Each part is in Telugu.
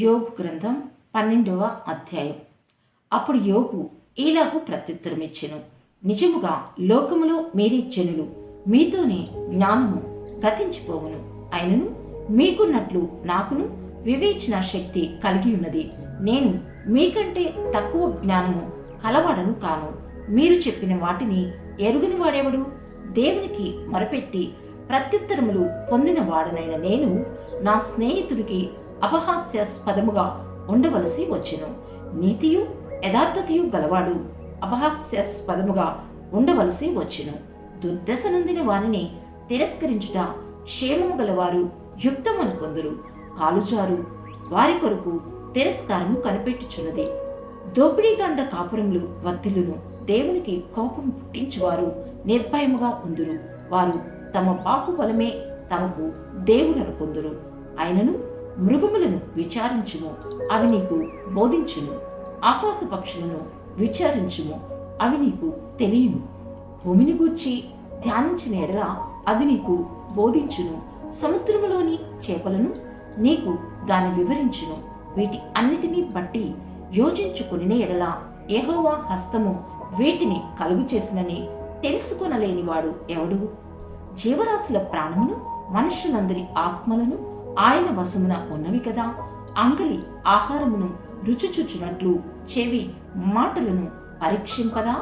యోగు గ్రంథం పన్నెండవ అధ్యాయం. అప్పుడు యోగు ఈలాగు ప్రత్యుత్తరం ఇచ్చెను నిజముగా లోకములో మీరే జనులు. మీతోనే జ్ఞానము గతించిపోవును. అయినను మీకున్నట్లు నాకును వివేచన శక్తి కలిగి ఉన్నది నేను మీకంటే తక్కువ జ్ఞానము కలవాడను కాను. మీరు చెప్పిన వాటిని ఎరుగని వాడెవడు? దేవునికి మొరపెట్టి ప్రత్యుత్తరములు పొందిన వాడనైన నేను నా స్నేహితుడికి అపహాస్యాస్పదముగా ఉండవలసి వచ్చెను. నీతియు యథార్థతయు గలవాడు అపహాస్యాస్పదముగా ఉండవలసి వచ్చెను. దుర్దశ నొందిన వారిని తిరస్కరించుట క్షేమము గలవారు యుక్తమని కొందరు కాలుజారు వారి కొరకు తిరస్కారము కనిపెట్టుచున్నది. దోపిడీగండ కాపురములు వర్ధిలును దేవునికి కోపం పుట్టించువారు నిర్భయముగా ఉందురు. వారు తమ బాహుబలమే తమకు దేవులను కొందురు అయినను మృగములను విచారించుము అవి నీకు బోధించును. ఆకాశ పక్షులను విచారించుము అవి నీకు తెలియను. భూమిని గూర్చి ధ్యానించిన ఎడల అది నీకు బోధించును. సముద్రములోని చేపలను నీకు దాని వివరించును. వీటి అన్నిటినీ బట్టి యోచించుకుని ఎడల ఏహోవా హస్తము వీటిని కలుగు చేసినని తెలుసుకొనలేనివాడు ఎవడు? జీవరాశుల ప్రాణమును మనుషులందరి ఆత్మలను ఆయన వశమున ఉన్నవి కదా. అంగలి ఆహారమును రుచిచూచునట్లు చెవి మాటలను పరీక్షింపదా?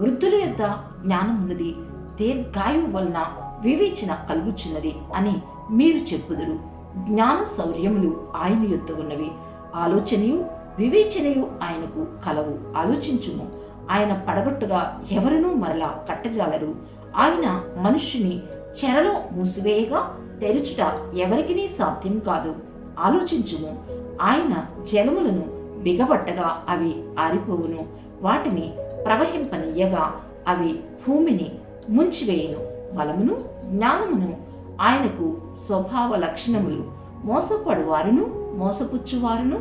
వృద్ధుల యొక్క జ్ఞానమున్నది. దీర్ఘాయువు వలన వివేచన కలుగుచున్నది అని మీరు చెప్పుదురు. జ్ఞాన శౌర్యములు ఆయన యొద్ద ఉన్నవి. ఆలోచనయు వివేచనయు ఆయనకు కలవు. ఆలోచించుము. ఆయన పడగొట్టుగా ఎవరినూ మరలా కట్టజాలరు. ఆయన మనుష్యుని చెరలో మూసివేయగా తెరుచుట ఎవరికినీ సాధ్యం కాదు. ఆలోచించుము. ఆయన జలములను బిగబట్టగా అవి ఆరిపోవును. వాటిని ప్రవహింపనీయగా అవి భూమిని ముంచివేయును. బలమును జ్ఞానమును ఆయనకు స్వభావ లక్షణములు. మోసపడువారును మోసపుచ్చువారును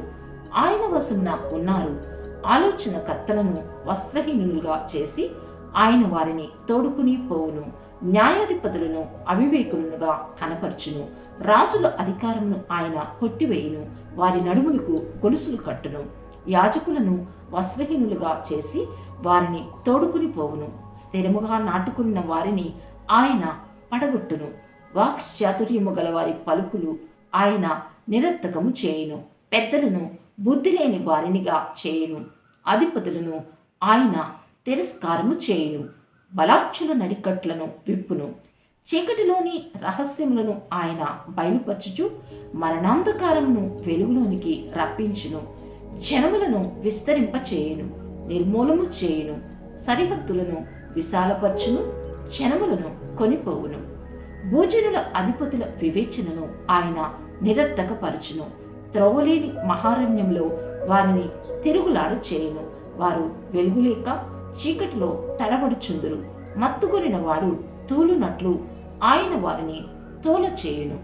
ఆయన వశమున ఉన్నారు. ఆలోచన కర్తలను వస్త్రహీనులుగా చేసి ఆయన వారిని తోడుకుని పోవును. న్యాయాధిపతులను అవివేకులుగా కనపరచును. రాజుల అధికారమును ఆయన కొట్టివేయును. వారి నడుములకు గొలుసులు కట్టును. యాజకులను వస్త్రహీనులుగా చేసి వారిని తోడుకుని పోవును. స్థిరముగా నాటుకున్న వారిని ఆయన పడగొట్టును. వాక్చాతుర్యము గల వారి పలుకులు ఆయన నిరర్థకము చేయును. పెద్దలను బుద్ధి లేని వారినిగా చేయును. అధిపతులను ఆయన తిరస్కారము చేయును. బలాక్షుల నడికట్లను విప్పును. చీకటిలోని రహస్యములను ఆయన బయలుపరచుచు మరణాంధకారమును వెలుగులోనికి రప్పించును. జనములను విస్తరింపచేయును. నిర్మూలము చేయును. సరిహద్దులను విశాలపరచును. జనములను కొనిపోవును. భోజనుల అధిపతుల వివేచనను ఆయన నిరర్థకపరచును. త్రోవలేని మహారణ్యంలో వారిని తిరుగులాడ చేయును వారు వెలుగులేక చీకటిలో తడబడుచుందురు. మత్తుకొనిన వాడు తూలునట్లు ఆయన వారిని తోల చేయును